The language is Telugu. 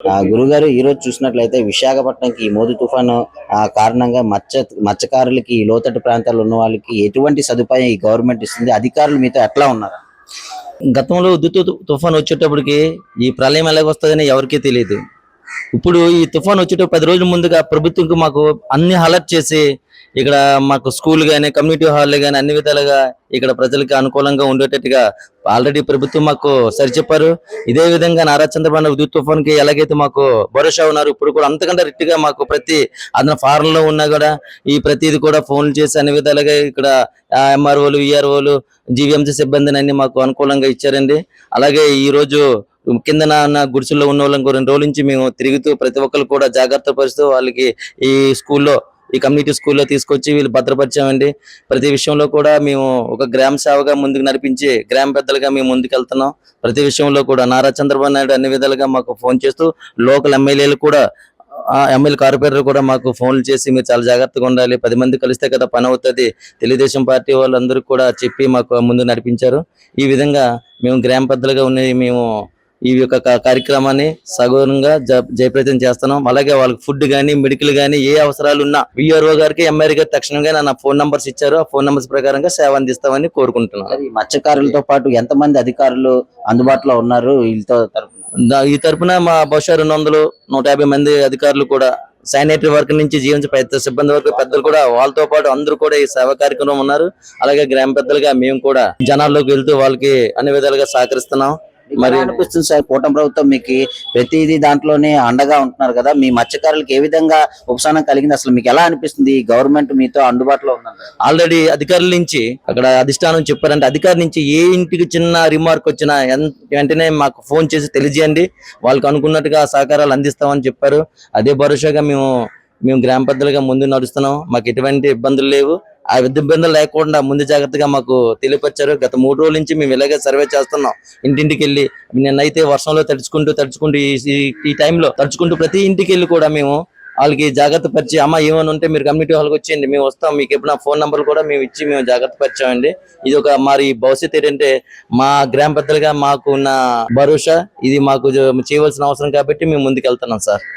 ఆ, గురుగారు ఈ రోజు చూసినట్లయితే విశాఖపట్నంకి ఈ మోదీ తుఫాను ఆ, కారణంగా మత్స్య మత్స్యకారులకి లోతట్టు ప్రాంతాల్లో ఉన్న వాళ్ళకి ఎటువంటి సదుపాయం ఈ గవర్నమెంట్ ఇస్తుంది? అధికారులు మీతో ఎట్లా ఉన్నారు? గతంలో ఉద్దుతు తుఫాన్ వచ్చేటప్పటికి ఈ ప్రళయం ఎలాగొస్తుందని ఎవరికీ తెలియదు. ఇప్పుడు ఈ తుఫాన్ వచ్చేటప్పుడు పది రోజుల ముందుగా ప్రభుత్వంకి మాకు అన్ని అలర్ట్ చేసి ఇక్కడ మాకు స్కూల్ గానీ కమ్యూనిటీ హాల్ గానీ అన్ని విధాలుగా ఇక్కడ ప్రజలకి అనుకూలంగా ఉండేటట్టుగా ఆల్రెడీ ప్రభుత్వం మాకు సరిచెప్పారు ఇదే విధంగా నారా చంద్రబాబు విద్యుత్ తుఫాన్కి ఎలాగైతే మాకు భరోసా ఉన్నారు ఇప్పుడు కూడా అంతకంటే రిట్గా మాకు ప్రతి అతను ఫారెన్లో ఉన్నా కూడా ఈ ప్రతిది కూడా ఫోన్ చేసి అన్ని విధాలుగా ఇక్కడ ఎంఆర్ఓలు ఈఆర్ఓలు జీవీఎంసీ సిబ్బందిని అన్ని మాకు అనుకూలంగా ఇచ్చారండి. అలాగే ఈ కింద నా గుడిసెల్లో ఉన్న వాళ్ళని రెండు రోజుల నుంచి మేము తిరుగుతూ ప్రతి ఒక్కరు కూడా జాగ్రత్త పరుస్తూ వాళ్ళకి ఈ స్కూల్లో ఈ కమ్యూనిటీ స్కూల్లో తీసుకొచ్చి వీళ్ళు భద్రపరిచామండి. ప్రతి విషయంలో కూడా మేము ఒక గ్రామ సేవగా ముందుకు నడిపించి గ్రామ పెద్దలుగా మేము ముందుకెళ్తున్నాం. ప్రతి విషయంలో కూడా నారా చంద్రబాబు నాయుడు అన్ని విధాలుగా మాకు ఫోన్ చేస్తూ లోకల్ ఎమ్మెల్యేలు కూడా ఆ ఎమ్మెల్యే కార్పొరేటర్ కూడా మాకు ఫోన్లు చేసి మీరు చాలా జాగ్రత్తగా ఉండాలి. పది మంది కలిస్తే కదా పని అవుతుంది. తెలుగుదేశం పార్టీ వాళ్ళందరూ కూడా చెప్పి మాకు ముందు నడిపించారు. ఈ విధంగా మేము గ్రామ పెద్దలుగా ఉన్న మేము ఈ యొక్క కార్యక్రమాన్ని సగౌరవంగా జ- జయప్రదం చేస్తున్నాం. అలాగే వాళ్ళకి ఫుడ్ గానీ మెడికల్ గానీ ఏ అవసరాలు ఉన్నా విఆర్ఓ గారికి ఎంఆర్ గారికి తక్షణంగా నా ఫోన్ నంబర్స్ ఇచ్చారు. ఆ ఫోన్ నంబర్స్ ప్రకారంగా సేవ అందిస్తామని కోరుకుంటున్నాను మత్స్యకారులతో పాటు ఎంతమంది అధికారులు అందుబాటులో ఉన్నారు వీళ్ళతో ఈ తరపున మా బహుశా రెండు వందలు నూట యాభై మంది అధికారులు కూడా శానిటరీ వర్క్ నుంచి జీవించే పెద్ద సిబ్బంది వరకు పెద్దలు కూడా వాళ్ళతో పాటు అందరూ కూడా ఈ సేవా కార్యక్రమం ఉన్నారు. అలాగే గ్రామ పెద్దలుగా మేము కూడా జనాల్లోకి వెళ్తూ వాళ్ళకి అన్ని విధాలుగా సహకరిస్తున్నాం. మరి అనిపిస్తుంది సార్ కూటమి ప్రభుత్వం మీకు ప్రతిదీ దాంట్లోనే అండగా ఉంటున్నారు కదా. మీ మత్స్యకారులకు ఏ విధంగా ఉపశమనం కలిగింది? అసలు మీకు ఎలా అనిపిస్తుంది ఈ గవర్నమెంట్ మీతో అందుబాటులో ఉందండి ఆల్రెడీ అధికారుల నుంచి అక్కడ అధిష్టానం చెప్పారంటే అధికారి నుంచి ఏ ఇంటికి చిన్న రిమార్క్ వచ్చినా వెంటనే మాకు ఫోన్ చేసి తెలియజేయండి. వాళ్ళకి అనుకున్నట్టుగా సహకారాలు అందిస్తామని చెప్పారు. అదే భరోసాగా మేము మేము గ్రామ పెద్దలుగా ముందు నడుస్తున్నాం. మాకు ఎటువంటి ఇబ్బందులు లేవు. ఆ ఇబ్బందులు లేకుండా ముందు జాగ్రత్తగా మాకు తెలియపరిచారు. గత మూడు రోజుల నుంచి మేము ఇలాగే సర్వే చేస్తున్నాం. ఇంటింటికి వెళ్ళి నిన్నైతే వర్షంలో తడుచుకుంటూ తడుచుకుంటూ ఈ- టైంలో తడుచుకుంటూ ప్రతి ఇంటికి వెళ్ళి కూడా మేము వాళ్ళకి జాగ్రత్త పరిచి అమ్మ ఏమైనా ఉంటే మీరు కమ్యూనిటీ హాల్కి వచ్చేయండి మేము వస్తాం. మీకు ఎప్పుడు ఫోన్ నెంబర్ కూడా మేము ఇచ్చి మేము జాగ్రత్త పరిచామండి. ఇది ఒక మరి భవిష్యత్ ఏంటంటే మా గ్రామ పెద్దలుగా మాకు ఉన్న భరోసా. ఇది మాకు చేయవలసిన అవసరం కాబట్టి మేము ముందుకు వెళ్తున్నాం సార్.